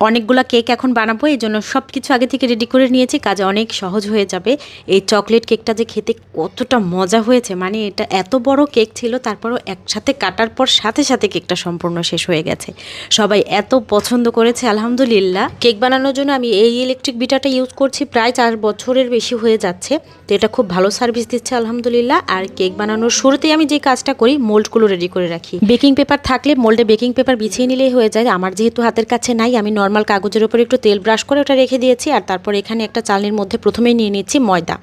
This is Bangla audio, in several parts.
অনেকগুলো কেক এখন বানাবো, এই জন্য সব কিছু আগে থেকে রেডি করে নিয়েছি। কাজে অনেক সহজ হয়ে যাবে। এই চকলেট কেকটা যে খেতে কতটা মজা হয়েছে মানে এটা এত বড় কেক ছিল, তারপরও একসাথে কাটার পর সাথে সাথে কেকটা সম্পূর্ণ শেষ হয়ে গেছে। সবাই এত পছন্দ করেছে, আলহামদুলিল্লাহ। কেক বানানোর জন্য আমি এই ইলেকট্রিক বিটাটা ইউজ করছি, প্রায় চার বছরের বেশি হয়ে যাচ্ছে। তো এটা খুব ভালো সার্ভিস দিচ্ছে, আলহামদুলিল্লাহ। আর কেক বানানোর শুরুতেই আমি যে কাজটা করি মোল্ডগুলো রেডি করে রাখি। বেকিং পেপার থাকলে মোল্ডে বেকিং পেপার বিছিয়ে নিলেই হয়ে যায়। আমার যেহেতু হাতের কাছে নাই, আমি নর্মাল কাগজের উপর একটু তেল ব্রাশ করে ওটা রেখে দিয়েছি আর তারপর এখানে একটা চালনির মধ্যে প্রথমেই নিয়ে নিচ্ছি ময়দা।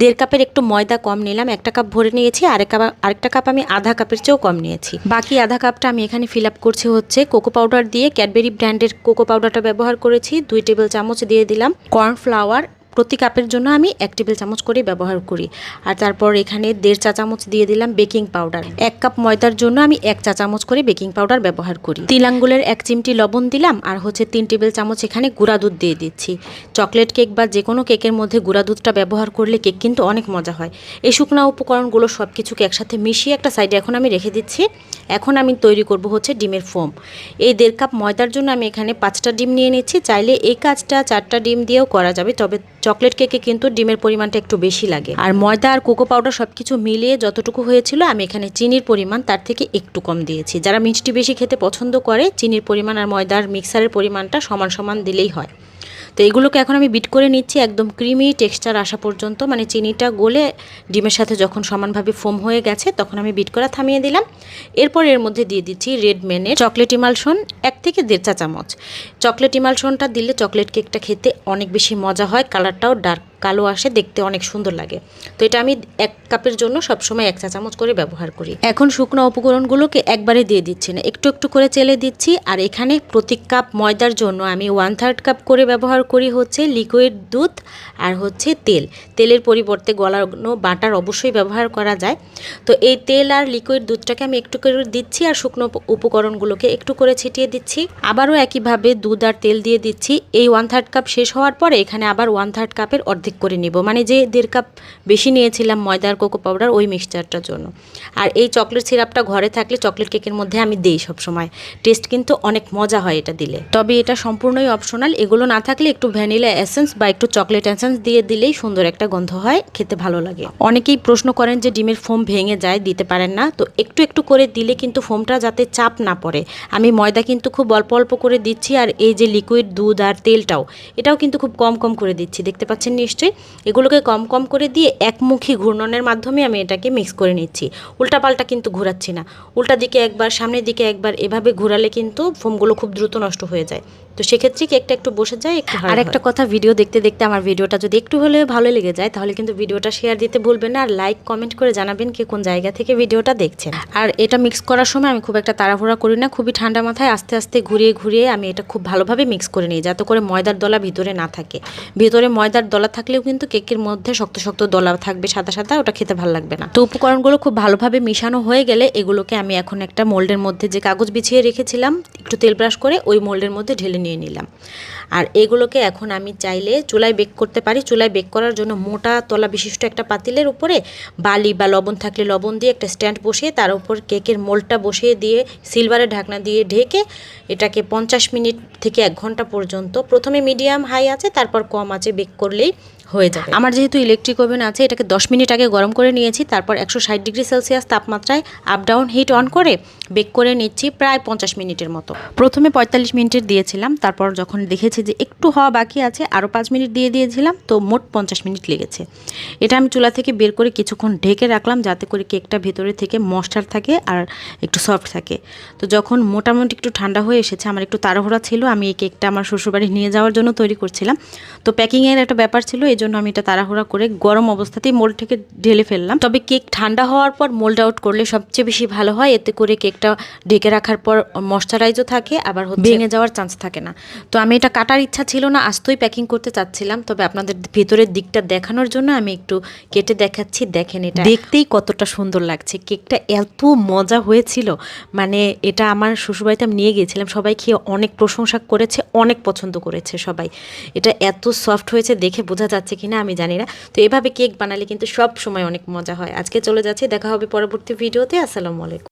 দেড় কাপের একটু ময়দা কম নিলাম, একটা কাপ ভরে নিয়েছি, আরেক কাপ, আরেকটা কাপ আমি আধা কাপের চেয়েও কম নিয়েছি। বাকি আধা কাপটা আমি এখানে ফিল আপ করছি হচ্ছে কোকো পাউডার দিয়ে ক্যাডবেরি ব্র্যান্ডের কোকো পাউডারটা ব্যবহার করেছি, দুই টেবিল চামচ দিয়ে দিলাম। কর্নফ্লাওয়ার প্রতি কাপের জন্য আমি এক টেবিল চামচ করে ব্যবহার করি। আর তারপর এখানে দেড় চা চামচ দিয়ে দিলাম বেকিং পাউডার। এক কাপ ময়দার জন্য আমি এক চা চামচ করে বেকিং পাউডার ব্যবহার করি। তিন আঙ্গুলের এক চিমটি লবণ দিলাম আর হচ্ছে তিন টেবিল চামচ এখানে গুঁড়া দুধ দিয়ে দিচ্ছি। চকলেট কেক বা যে কোনো কেকের মধ্যে গুঁড়া দুধটা ব্যবহার করলে কেক কিন্তু অনেক মজা হয়। এই শুকনো উপকরণগুলো সব কিছুকে একসাথে মিশিয়ে একটা সাইডে এখন আমি রেখে দিচ্ছি। এখন আমি তৈরি করব হচ্ছে ডিমের ফোম। এই দেড় কাপ ময়দার জন্য আমি এখানে পাঁচটা ডিম নিয়ে নিচ্ছি। চাইলে এই কাজটা চারটা ডিম দিয়েও করা যাবে, তবে চকলেট কেকে কিন্তু ডিমের পরিমাণটা একটু বেশি লাগে। আর ময়দা আর কোকো পাউডার সব কিছু মিলিয়ে যতটুকু হয়েছিল, আমি এখানে চিনির পরিমাণ তার থেকে একটু কম দিয়েছি। যারা মিষ্টি বেশি খেতে পছন্দ করে, চিনির পরিমাণ আর ময়দার মিক্সারের পরিমাণটা সমান সমান দিলেই হয়। তো এগুলোকে এখন আমি বিট করে নিচ্ছি একদম ক্রিমি টেক্সচার আসা পর্যন্ত। মানে চিনিটা গলে ডিমের সাথে যখন সমানভাবে ফোম হয়ে গেছে, তখন আমি বিট করা থামিয়ে দিলাম। এরপর এর মধ্যে দিয়ে দিচ্ছি রেড মেনে চকলেট ইমালশন এক থেকে দেড় চা চামচ। চকলেট ইমালশনটা দিলে চকলেট কেকটা খেতে অনেক বেশি মজা হয়, কালারটাও ডার্ক কালো আসে, দেখতে অনেক সুন্দর লাগে। তো এটা আমি এক কাপের জন্য সবসময় এক চা চামচ করে ব্যবহার করি। এখন শুকনো উপকরণগুলোকে একবারে দিয়ে দিচ্ছি না, একটু একটু করে চেলে দিচ্ছি। আর এখানে প্রতি কাপ ময়দার জন্য আমি ওয়ান থার্ড কাপ করে ব্যবহার করি হচ্ছে লিকুইড দুধ আর হচ্ছে তেল। তেলের পরিবর্তে গলানো বাটার অবশ্যই ব্যবহার করা যায়। তো এই তেল আর লিকুইড দুধটাকে আমি একটু করে দিচ্ছি আর শুকনো উপকরণগুলোকে একটু করে ছিটিয়ে দিচ্ছি। আবারও একইভাবে দুধ আর তেল দিয়ে দিচ্ছি। এই ওয়ান থার্ড কাপ শেষ হওয়ার পরে এখানে আবার ওয়ান থার্ড কাপের অর্ধেক করে নিব। মানে যে দেড় কাপ বেশি নিয়েছিলাম ময়দার কোকো পাউডার, ওই মিক্সচারটার জন্য। আর এই চকলেট সিরাপটা ঘরে থাকলে চকলেট কেকের মধ্যে আমি দিই সবসময়। টেস্ট কিন্তু অনেক মজা হয় এটা দিলে। তবে এটা সম্পূর্ণই অপশনাল এগুলো না থাকলে একটু ভ্যানিলা এসেন্স বা একটু চকলেট এসেন্স দিয়ে দিলেই সুন্দর একটা গন্ধ হয়, খেতে ভালো লাগে। অনেকেই প্রশ্ন করেন যে ডিমের ফোম ভেঙে যায়, দিতে পারেন না। তো একটু একটু করে দিলে কিন্তু ফোমটা যাতে চাপ না পড়ে। আমি ময়দা কিন্তু খুব অল্প অল্প করে দিচ্ছি আর এই যে লিকুইড দুধ আর তেলটাও, এটাও কিন্তু খুব কম কম করে দিচ্ছি। দেখতে পাচ্ছেন নিশ্চয়ই এগুলোকে কম কম করে দিয়ে একমুখী ঘূর্ণনের মাধ্যমে আমি এটাকে মিক্স করে নিচ্ছি। উল্টাপাল্টা কিন্তু ঘোরাচ্ছি না। উল্টা দিকে একবার সামনের দিকে একবার এভাবে ঘোরালে কিন্তু ফোমগুলো খুব দ্রুত নষ্ট হয়ে যায়। তো সেক্ষেত্রে কি একটা একটু বসে যায় একটু আর একটা কথা ভিডিও দেখতে দেখতে আমার ভিডিওটা যদি একটু হলেও ভালো লেগে যায় তাহলে কিন্তু ভিডিওটা শেয়ার দিতে ভুলবেন না। আর লাইক কমেন্ট করে জানাবেন কে কোন জায়গা থেকে ভিডিওটা দেখছেন। আর এটা মিক্স করার সময় আমি খুব একটা তাড়াহুড়া করি না খুবই ঠান্ডা মাথায় আস্তে আস্তে ঘুরিয়ে ঘুরিয়ে আমি এটা খুব ভালোভাবে মিক্স করে নিই যাতে করে ময়দার দলা ভিতরে না থাকে। ভিতরে ময়দার দলা থাকলেও কিন্তু কেকের মধ্যে শক্ত শক্ত দলা থাকবে, সাদা সাদা, ওটা খেতে ভালো লাগবে না। তো উপকরণগুলো খুব ভালোভাবে মিশানো হয়ে গেলে এগুলোকে আমি এখন একটা মোল্ডের মধ্যে যে কাগজ বিছিয়ে রেখেছিলাম, একটু তেল ব্রাশ করে ওই মোল্ডের মধ্যে ঢেলে নিয়ে নিলাম। আর এগুলোকে এখন আমি চাইলে চুলায় বেক করতে পারি। চুলায় বেক করার জন্য মোটা তলা বিশিষ্ট একটা পাতিলের উপরে বালি বা লবণ থাকলে লবণ দিয়ে একটা স্ট্যান্ড বসিয়ে তার উপর কেকের মোল্ডটা বসিয়ে দিয়ে সিলভারের ঢাকনা দিয়ে ঢেকে এটাকে পঞ্চাশ মিনিট থেকে এক ঘণ্টা পর্যন্ত, প্রথমে মিডিয়াম হাই আছে, তারপর কম আছে, বেক করলেই হয়ে যাবে। আমার যেহেতু ইলেকট্রিক ওভেন আছে, এটাকে 10 মিনিট আগে গরম করে নিয়েছি, তারপর একশো ষাট ডিগ্রি সেলসিয়াস তাপমাত্রায় আপ ডাউন হিট অন করে বেক করে নিচ্ছি প্রায় পঞ্চাশ মিনিটের মতো। প্রথমে পঁয়তাল্লিশ মিনিটের দিয়েছিলাম, তারপর যখন দেখেছি যে একটু হওয়া বাকি আছে, আরও পাঁচ মিনিট দিয়ে দিয়েছিলাম, তো মোট পঞ্চাশ মিনিট লেগেছে। এটা আমি চুলা থেকে বের করে কিছুক্ষণ ঢেকে রাখলাম, যাতে করে কেকটা ভেতরে থেকে মশটার থাকে আর একটু সফট থাকে। তো যখন মোটামুটি একটু ঠান্ডা হয়ে এসেছে, আমার একটু তাড়াহুড়া ছিল, আমি এই কেকটা আমার শ্বশুরবাড়ি নিয়ে যাওয়ার জন্য তৈরি করছিলাম। তো প্যাকিংয়ের একটা ব্যাপার ছিল এই জন্য আমি এটা তাড়াহুড়া করে গরম অবস্থাতেই মোল্ড থেকে ঢেলে ফেললাম। তবে কেক ঠান্ডা হওয়ার পর মোল্ড আউট করলে সবচেয়ে বেশি ভালো হয়। এতে করে কেকটা ঢেকে রাখার পর ময়শ্চারাইজও থাকে, আবার ভেঙে যাওয়ার চান্স থাকে না। তো আমি এটা কাটার ইচ্ছা ছিল না, আস্তই প্যাকিং করতে চাচ্ছিলাম। তবে আপনাদের ভেতরের দিকটা দেখানোর জন্য আমি একটু কেটে দেখাচ্ছি। দেখেন এটা। দেখতেই কতটা সুন্দর লাগছে। কেকটা এত মজা হয়েছিল। মানে এটা আমার শ্বশুরবাড়িতে আমি নিয়ে গিয়েছিলাম। সবাই খেয়ে অনেক প্রশংসা করেছে, অনেক পছন্দ করেছে সবাই। এটা এত সফট হয়েছে দেখে বোঝা যাচ্ছে কিনা আমি জানি না। তো এভাবে কেক বানালে কিন্তু সব সময় অনেক মজা হয়। আজকে চলে যাচ্ছে, দেখা হবে পরবর্তী ভিডিওতে। আসসালামু আলাইকুম।